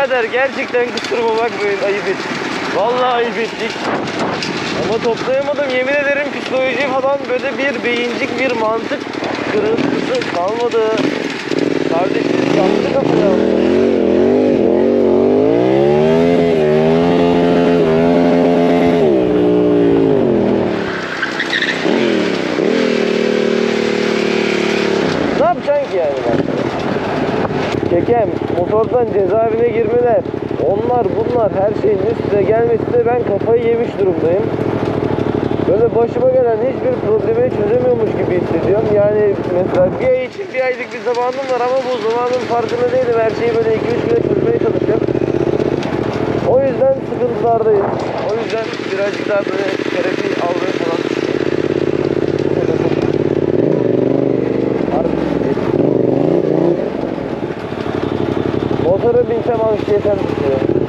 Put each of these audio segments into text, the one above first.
birader gerçekten kusuruma bakmayın ayıp ettik. Vallahi ayıp ettik. Ama toplayamadım yemin ederim psikoloji falan böyle bir beyincik bir mantık kırıntısı kalmadı. Kardeşimiz yaktı kafaya. Ne yapacaksın ki yani ben? Kekem, motordan cezaevine girmeler, onlar bunlar her şeyin üstüne gelmesine ben kafayı yemiş durumdayım. Böyle başıma gelen hiçbir problemi çözemiyormuş gibi hissediyorum. Yani mesela bir ay için bir aylık bir zamanım var ama bu zamanın farkında değilim. Her şeyi böyle 2-3 güne çözmeye çalışıyorum. O yüzden sıkıntılardayım. O yüzden birazcık daha böyle terapi almaya robinca mam 60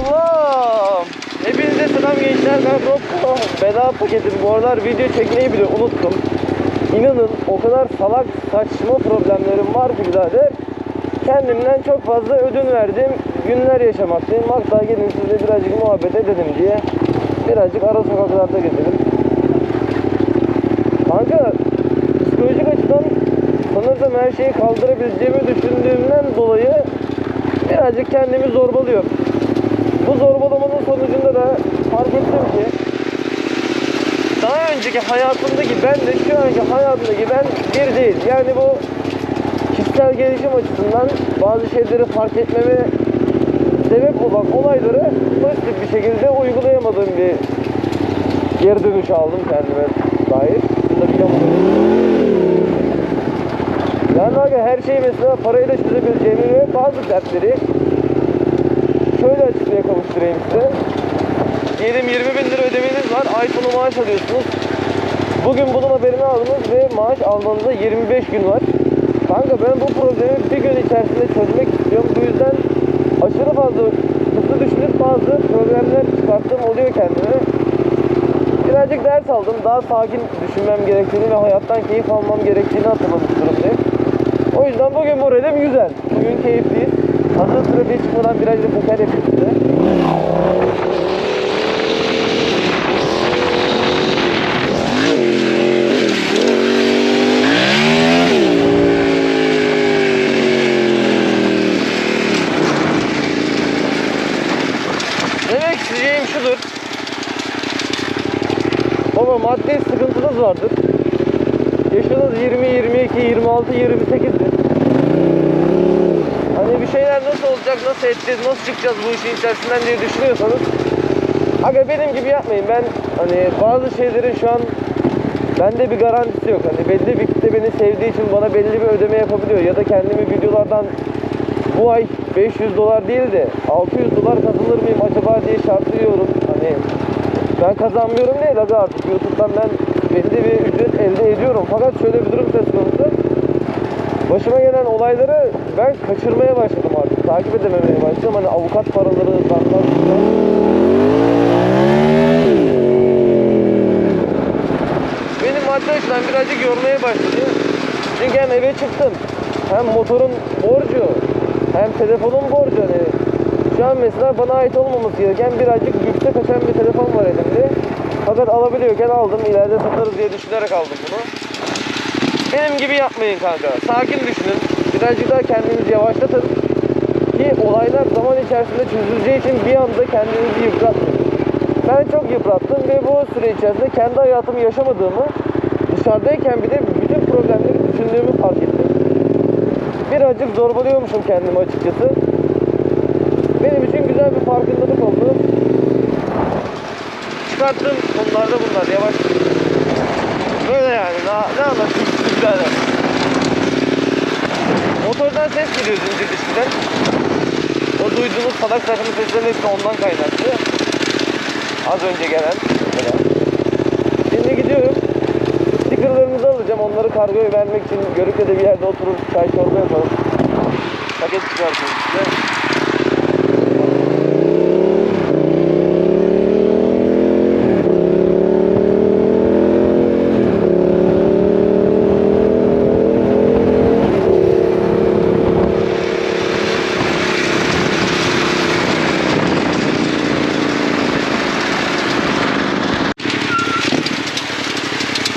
Hay Allah. Hepinize selam gençler. Ben Rocco. Bedava paketim. Bu aralar video çekmeyi bile unuttum. İnanın o kadar salak saçma problemlerim var ki birader. Kendimden çok fazla ödün verdim. Günler yaşamaktayım. Hatta gelin sizle birazcık muhabbet edelim diye. Birazcık ara sokaklarda gezelim. Kanka psikolojik açıdan sanırsam her şeyi kaldırabileceğimi düşündüğümden dolayı birazcık kendimi zorbalıyorum. Bu zorbalamanın sonucunda da fark ettim ki daha önceki hayatımdaki ben de şu anki hayatımdaki ben bir değil. Yani bu kişisel gelişim açısından bazı şeyleri fark etmeme sebep olan olayları pozitif bir şekilde uygulayamadığım bir geri dönüş aldım kendime dair. Bunu da biliyorum. Yani abi her şeyi mesela parayla çözebileceğimi ve bazı dertleri şöyle açıklığa kavuşturayım size. Diyelim 20 bin lira ödemeniz var. Ay sonu maaş alıyorsunuz. Bugün bunun haberini aldınız ve maaş almanıza 25 gün var. Kanka ben bu problemi bir gün içerisinde çözmek istiyorum. Bu yüzden aşırı fazla hızlı düşünüp bazı problemler çıkarttığım oluyor kendime. Birazcık ders aldım. Daha sakin düşünmem gerektiğini ve hayattan keyif almam gerektiğini hatırlamış durumdayım. O yüzden bugün moralim güzel. Bugün keyifliyiz. Hazır trafiğe çıkmadan birazcık poker yapayım size. Nasıl edeceğiz, nasıl çıkacağız bu işin içerisinden diye düşünüyorsanız Aga benim gibi yapmayın. Ben hani bazı şeylerin şu an bende bir garantisi yok. Hani belli bir kitle beni sevdiği için bana belli bir ödeme yapabiliyor. Ya da kendimi videolardan bu ay 500 dolar değil de 600 dolar kazanır mıyım acaba diye şartlıyorum. Hani ben kazanmıyorum değil aga artık YouTube'dan ben belli bir ücret elde ediyorum. Fakat şöyle bir durum söz konusu. Başıma gelen olayları ben kaçırmaya başladım artık. Takip edememeye başladım. Hani avukat paraları, zurtlar. Benim açıdan birazcık yormaya başladı. Çünkü hem eve çıktım. Hem motorun borcu. Hem telefonun borcu. Hani şu an mesela bana ait olmaması gereken birazcık yüksek açan bir telefon var elimde. Fakat alabiliyorken aldım. İleride satarız diye düşünerek aldım bunu. Benim gibi yapmayın kanka. Sakin düşünün. Birazcık daha kendinizi yavaşlatın. Ki olaylar zaman içerisinde çözüleceği için bir anda kendinizi yıpratmayın. Ben çok yıprattım ve bu süre içerisinde kendi hayatımı yaşamadığımı dışarıdayken bile bütün problemleri düşündüğümü fark ettim. Birazcık zorbalıyormuşum kendimi açıkçası. Benim için güzel bir farkındalık oldu. Çıkarttığım konular da bunlar yavaş. Böyle yani ne, ne anlatayım sizlere. Motordan ses geliyor zincir dışından. O duyduğunuz salak saçma seslerin hepsi ondan kaynaklı. Az önce gelen mesela. Şimdi gidiyorum. Stickerlarınızı alacağım. Onları kargoya vermek için Görükle'de bir yerde oturur çay çorba yapalım. Paket çıkartayım size.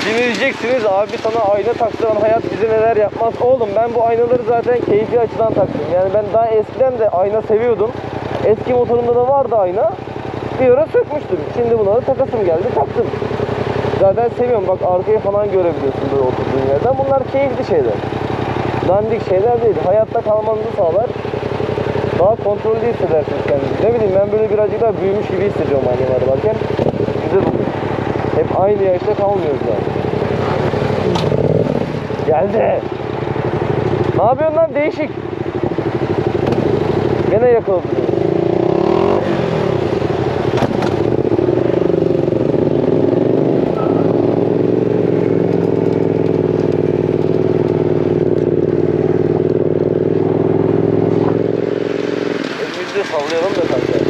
Şimdi diyeceksiniz abi sana ayna taktıran hayat bize neler yapmaz. Oğlum ben bu aynaları zaten keyfi açıdan taktım. Yani ben daha eskiden de ayna seviyordum. Eski motorumda da vardı ayna. Bir ara sökmüştüm. Şimdi buna da takasım geldi taktım. Zaten seviyorum bak arkayı falan görebiliyorsun böyle oturduğun yerden. Bunlar keyifli şeyler. Dandik şeyler değil. Hayatta kalmanızı sağlar. Daha kontrollü hissedersiniz kendinizi. Ne bileyim ben böyle birazcık daha büyümüş gibi hissediyorum aynalara bakarken. Güzel oluyor. Hep aynı yaşta kalmıyoruz yani. Geldi. Ne yapıyorsun lan değişik. Gene de sallayalım da kanka.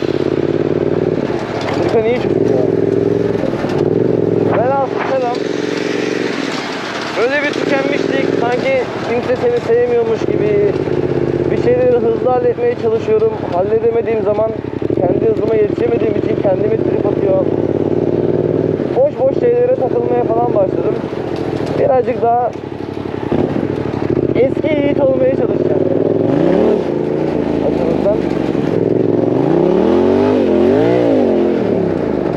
Fırka niye çıktı ya? Velhasıl selam. Böyle bir tükenmişlik, sanki kimse seni sevmiyormuş gibi bir şeyleri hızlı halletmeye çalışıyorum. Halledemediğim zaman kendi hızıma yetişemediğim için kendimi trip atıyor. Boş boş şeylere takılmaya falan başladım. Birazcık daha eski yiğit olmaya çalışacağım. Açılırsan.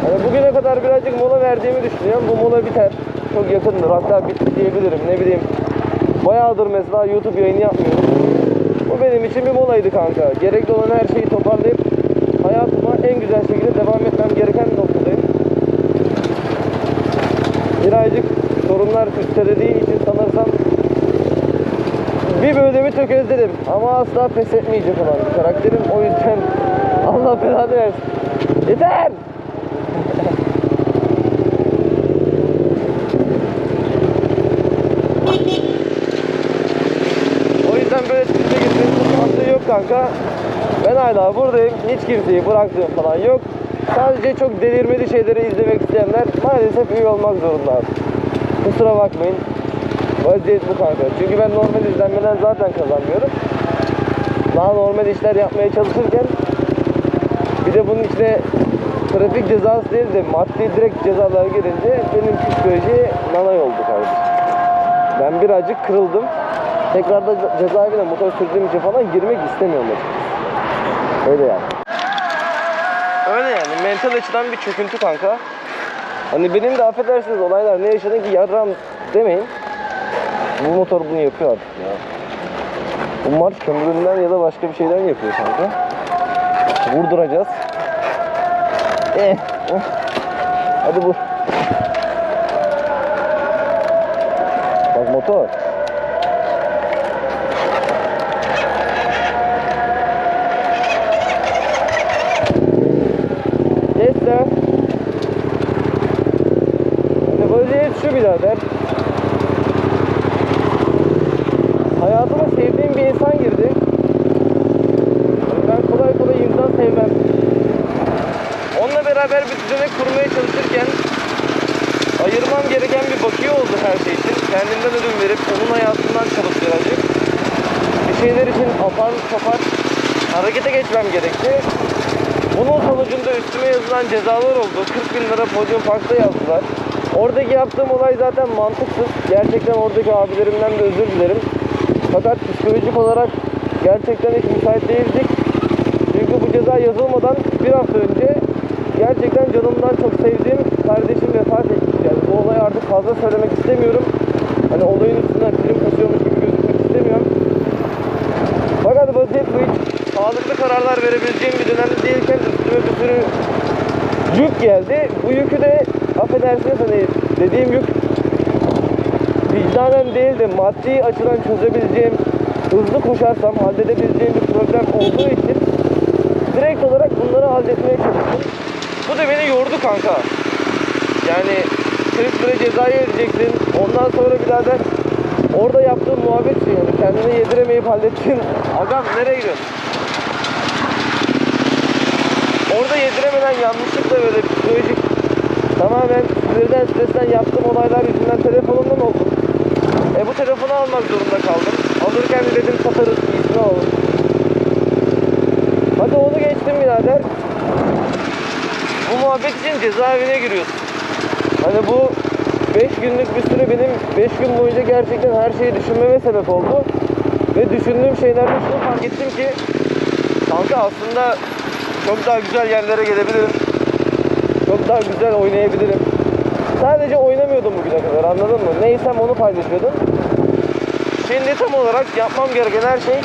Hani bugüne kadar birazcık mola verdiğimi düşünüyorum. Bu mola biter. Çok yakındır. Hatta bitti diyebilirim. Ne bileyim. Bayağıdır mesela YouTube yayını yapmıyorum. Bu benim için bir molaydı kanka. Gerekli olan her şeyi toparlayıp hayatıma en güzel şekilde devam etmem gereken noktadayım. Birazcık sorunlar üstelediği için sanırsam Bir bölümü tökezledim ama asla pes etmeyecek olan karakterim. O yüzden Allah belanı versin. Yeter! O yüzden böyle size getirdiğim mantığı yok kanka. Ben hala buradayım. Hiç kimseyi bıraktığım falan yok. Sadece çok delirmeli şeyleri izlemek isteyenler maalesef üye olmak zorunda. Kusura bakmayın. Vaziyet bu kanka. Çünkü ben normal izlenmeden zaten kazanmıyorum. Daha normal işler yapmaya çalışırken bir de bunun içine trafik cezası değil de maddi direkt cezalar gelince benim psikoloji nanay oldu kardeşim. Ben birazcık kırıldım. Tekrar da cezaevine motor sürdüğüm için falan girmek istemiyorum açıkçası. Öyle yani. Öyle yani mental açıdan bir çöküntü kanka. Hani benim de affedersiniz olaylar ne yaşadın ki yarram demeyin. Bu motor bunu yapıyor artık ya. Bu marş kömüründen ya da başka bir şeyden yapıyor kanka. Vurduracağız. Eh, eh. Hadi vur. Bak motor. Neyse. Hani vaziyet şu birader. Hayatıma sevdiğim bir insan girdi. Ben kolay kolay insan sevmem. Onunla beraber bir düzenek kurmaya çalışırken ayırmam gereken bir bakıyor oldu her şey için. Kendimden ödün verip onun hayatından çalıp birazcık. Bir şeyler için apar topar harekete geçmem gerekti. Bunun sonucunda üstüme yazılan cezalar oldu. 40 bin lira Podium Park'ta yazdılar. Oradaki yaptığım olay zaten mantıksız. Gerçekten oradaki abilerimden de özür dilerim. Fakat psikolojik olarak gerçekten hiç müsait değildik. Çünkü bu ceza yazılmadan bir hafta önce gerçekten canımdan çok sevdiğim kardeşim vefat etmiş. Yani bu olayı artık fazla söylemek istemiyorum. Hani olayın üstünden film kasıyormuş gibi gözükmek istemiyorum. Fakat vaziyet bu hiç sağlıklı kararlar verebileceğim bir dönemde değilken üstüme bir sürü yük geldi. Bu yükü de affedersiniz hani dediğim yük vicdanen değil de maddi açıdan çözebileceğim, hızlı koşarsam halledebileceğim bir problem olduğu için direkt olarak bunları halletmeye çalıştım. Bu da beni yordu kanka. Yani 40 lira cezayı ödeyeceksin. Ondan sonra birader orada yaptığın muhabbet şey yani kendini yediremeyip hallettin. Agam nereye gidiyorsun? Orada yediremeden yanlışlıkla böyle psikolojik tamamen sinirden stresten yaptığım olaylar yüzünden telefonumdan oldum. E bu telefonu almak zorunda kaldım. Alırken de dedim satarız iyisini alalım. Hadi onu geçtim birader. Bu muhabbet için cezaevine giriyorsun. Hani bu 5 günlük bir süre benim 5 gün boyunca gerçekten her şeyi düşünmeme sebep oldu. Ve düşündüğüm şeylerde şunu fark ettim ki kanka aslında çok daha güzel yerlere gelebilirim. Çok daha güzel oynayabilirim. Sadece oynamıyordum bugüne kadar anladın mı? Neysem onu paylaşıyordum. Şimdi tam olarak yapmam gereken her şey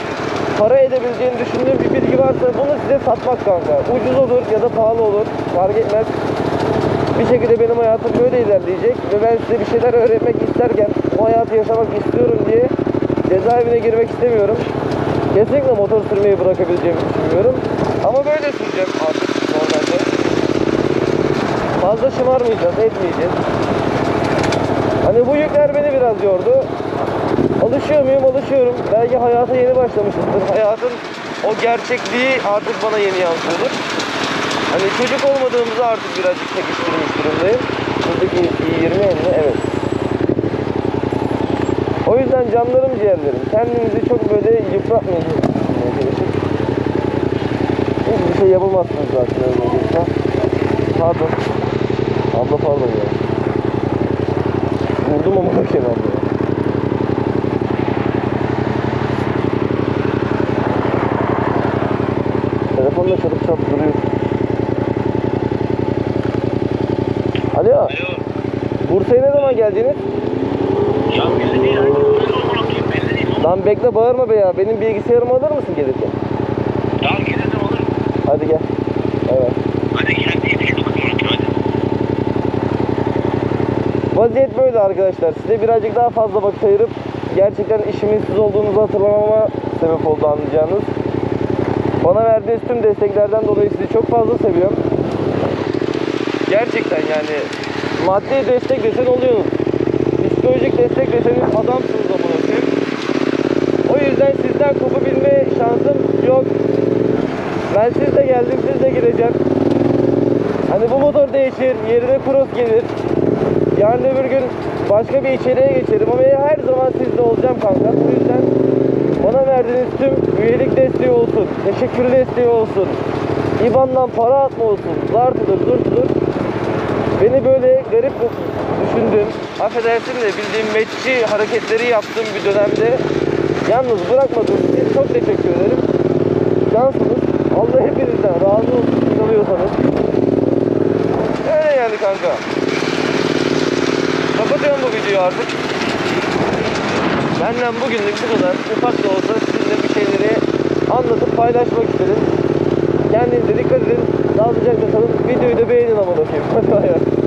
para edebileceğini düşündüğüm bir bilgi varsa bunu size satmak kanka. Ucuz olur ya da pahalı olur fark etmez. Bir şekilde benim hayatım böyle ilerleyecek ve ben size bir şeyler öğretmek isterken o hayatı yaşamak istiyorum diye cezaevine girmek istemiyorum. Kesinlikle motor sürmeyi bırakabileceğimi düşünmüyorum. Ama böyle süreceğim artık. Fazla şımarmayacağız, etmeyeceğiz. Hani bu yükler beni biraz yordu. Alışıyor muyum? Alışıyorum. Belki hayata yeni başlamışızdır. Hayatın o gerçekliği artık bana yeni yansıyordur. Hani çocuk olmadığımızı artık birazcık çekiştirmiş durumdayım. Buradaki 20 elini evet. O yüzden canlarım ciğerlerim. Kendinizi çok böyle yıpratmayın. Hiçbir şey yapamazsınız zaten öyle. Pardon. Abla pardon ya. Vurdum ama bakayım abla. Telefonla çalıp çalıp duruyor. Alo. Alo. Bursa'ya ne zaman geldiniz? Ya belli değil. Olur bakayım belli değil. Lan bekle bağırma be ya. Benim bilgisayarımı alır mısın gelirken? Tamam gelirse olur. Hadi gel. Evet. Hadi gel yetiştik unutma hadi. Vaziyet böyle arkadaşlar. Size birazcık daha fazla vakit ayırıp gerçekten işimin siz olduğunuzu hatırlamama sebep oldu anlayacağınız. Bana verdiğiniz tüm desteklerden dolayı sizi çok fazla seviyorum. Gerçekten yani maddi destek desen oluyorsunuz. Psikolojik destek deseniz adamsınız amına koyayım. O yüzden sizden kopabilme şansım yok. Ben sizle geldim, siz de gireceğim. Hani bu motor değişir, yerine cross gelir. Yarın öbür gün başka bir içeriğe geçerim ama her zaman sizde olacağım kanka. O yüzden bana verdiğiniz tüm üyelik desteği olsun, teşekkür desteği olsun, İBAN'dan para atma olsun, zartıdır, zurtudur. Beni böyle garip düşündüğüm, affedersin de bildiğim metçi hareketleri yaptığım bir dönemde yalnız bırakmadığınız için çok teşekkür ederim. Cansınız. Allah hepinizden razı olsun inanıyorsanız. Öyle yani kanka. Kapatıyorum bu videoyu artık. Benden bugünlük bu kadar. Ufak da olsa sizinle bir şeyleri anlatıp paylaşmak istedim. Kendinize dikkat edin. Sağlıcakla kalın. Videoyu da beğenin ama bakayım. Hadi.